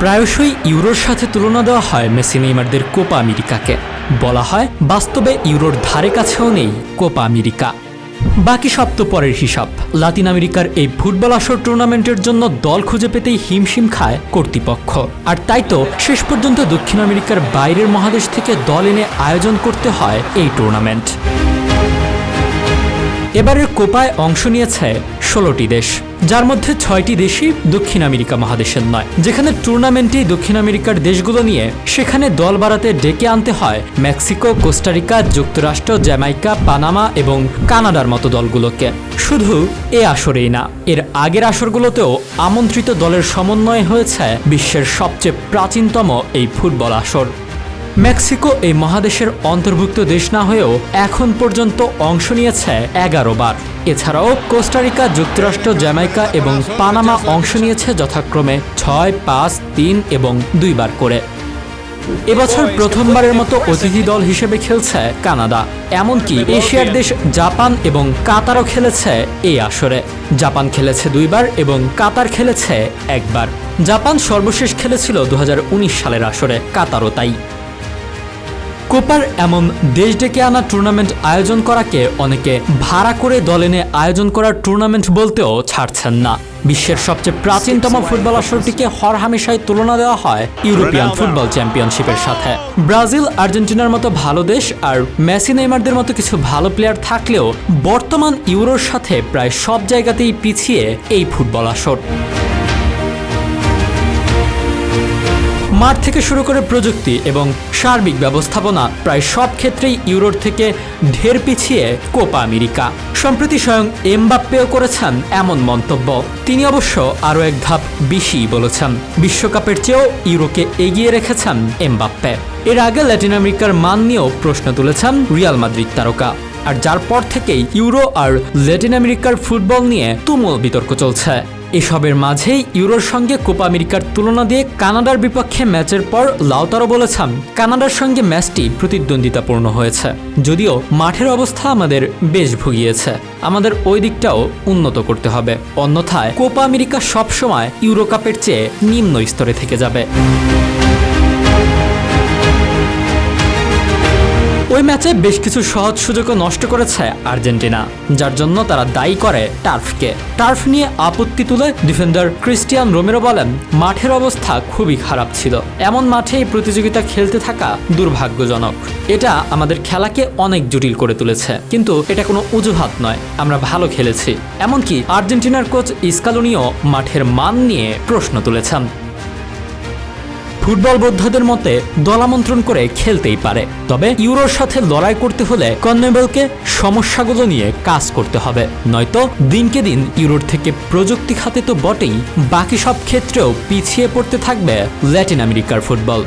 প্রায়শই ইউরোর সাথে তুলনা দেওয়া হয় মেসি নেইমারদের কোপা আমেরিকাকে। বলা হয়, বাস্তবে ইউরোর ধারে কাছেও নেই কোপা আমেরিকা। বাকি সব তো পরের হিসাব। লাতিন আমেরিকার এই ফুটবল আসর টুর্নামেন্টের জন্য দল খুঁজে পেতেই হিমশিম খায় কর্তৃপক্ষ। আর তাই তো শেষ পর্যন্ত দক্ষিণ আমেরিকার বাইরের মহাদেশ থেকে দল এনে আয়োজন করতে হয় এই টুর্নামেন্ট। এবারের কোপায় অংশ নিয়েছে ষোলোটি দেশ, যার মধ্যে ছয়টি দেশই দক্ষিণ আমেরিকা মহাদেশের নয়। যেখানে টুর্নামেন্টেই দক্ষিণ আমেরিকার দেশগুলো নিয়ে, সেখানে দল বাড়াতে ডেকে আনতে হয় মেক্সিকো, কোস্টারিকা, যুক্তরাষ্ট্র, জ্যামাইকা, পানামা এবং কানাডার মতো দলগুলোকে। শুধু এ আসরেই না, এর আগের আসরগুলোতেও আমন্ত্রিত দলের সমন্বয়ে হয়েছে বিশ্বের সবচেয়ে প্রাচীনতম এই ফুটবল আসর। মেক্সিকো এই মহাদেশের অন্তর্ভুক্ত দেশ না হয়েও এখন পর্যন্ত অংশ নিয়েছে এগারো বার। এছাড়াও কোস্টারিকা, যুক্তরাষ্ট্র, জ্যামাইকা এবং পানামা অংশ নিয়েছে যথাক্রমে ছয়, পাঁচ, তিন এবং দুইবার করে। এবছর প্রথমবারের মতো অতিথি দল হিসেবে খেলছে কানাডা। এমনকি এশিয়ার দেশ জাপান এবং কাতারও খেলেছে এই আসরে। জাপান খেলেছে দুইবার এবং কাতার খেলেছে একবার। জাপান সর্বশেষ খেলেছিল দু হাজার উনিশ সালের আসরে, কাতারও তাই। কোপার এমন দেশ ডেকে আনা টুর্নামেন্ট আয়োজন করাকে অনেকে ভাড়া করে দল এনে আয়োজন করার টুর্নামেন্ট বলতেও ছাড়ছেন না। বিশ্বের সবচেয়ে প্রাচীনতম ফুটবল আসরটিকে হরহামেশায় তুলনা দেওয়া হয় ইউরোপিয়ান ফুটবল চ্যাম্পিয়নশিপের সাথে। ব্রাজিল আর্জেন্টিনার মতো ভালো দেশ আর মেসি নেইমারদের মতো কিছু ভালো প্লেয়ার থাকলেও বর্তমান ইউরোর সাথে প্রায় সব জায়গাতেই পিছিয়ে এই ফুটবল আসর। মাঠ থেকে শুরু করে প্রযুক্তি এবং সার্বিক ব্যবস্থাপনা প্রায় সব ক্ষেত্রেই ইউরোর থেকে ঢের পিছিয়ে কোপা আমেরিকা। সম্প্রতি স্বয়ং এমবাপ্পেও করেছেন এমন মন্তব্য। তিনি অবশ্য আরও এক ধাপ বেশি বলেছেন। বিশ্বকাপের চেয়েও ইউরোকে এগিয়ে রেখেছেন এমবাপ্পে। এর আগে ল্যাটিন আমেরিকার মান নিয়েও প্রশ্ন তুলেছেন রিয়াল মাদ্রিদ তারকা। আর যার পর থেকেই ইউরো আর ল্যাটিন আমেরিকার ফুটবল নিয়ে তুমুল বিতর্ক চলছে। এসবের মাঝেই ইউরোর সঙ্গে কোপা আমেরিকার তুলনা দিয়ে কানাডার বিপক্ষে ম্যাচের পর লাউতারও বলেছেন, কানাডার সঙ্গে ম্যাচটি প্রতিদ্বন্দ্বিতাপূর্ণ হয়েছে। যদিও মাঠের অবস্থা আমাদের বেশ ভুগিয়েছে। আমাদের ওই দিকটাও উন্নত করতে হবে। অন্যথায় কোপা আমেরিকা সবসময় ইউরো কাপের চেয়ে নিম্ন স্তরে থেকে যাবে। ওই ম্যাচে বেশ কিছু সহজ সুযোগও নষ্ট করেছে আর্জেন্টিনা, যার জন্য তারা দায়ী করে টার্ফকে। টার্ফ নিয়ে আপত্তি তুলে ডিফেন্ডার ক্রিস্টিয়ান রোমেরো বলেন, মাঠের অবস্থা খুবই খারাপ ছিল। এমন মাঠে এই প্রতিযোগিতা খেলতে থাকা দুর্ভাগ্যজনক। এটা আমাদের খেলাকে অনেক জটিল করে তুলেছে। কিন্তু এটা কোনো অজুহাত নয়, আমরা ভালো খেলেছি। এমনকি আর্জেন্টিনার কোচ ইস্কালোনিও মাঠের মান নিয়ে প্রশ্ন তুলেছেন। ফুটবল বোদ্ধাদের মতে দলামন্ত্রণ করে খেলতেই পারে। তবে ইউরোর সাথে লড়াই করতে হলে কনমেবলকে সমস্যাগুলো নিয়ে কাজ করতে হবে। নয়তো দিনকে দিন ইউরোর থেকে প্রযুক্তি খাতে তো বটেই, বাকি সব ক্ষেত্রেও পিছিয়ে পড়তে থাকবে ল্যাটিন আমেরিকার ফুটবল।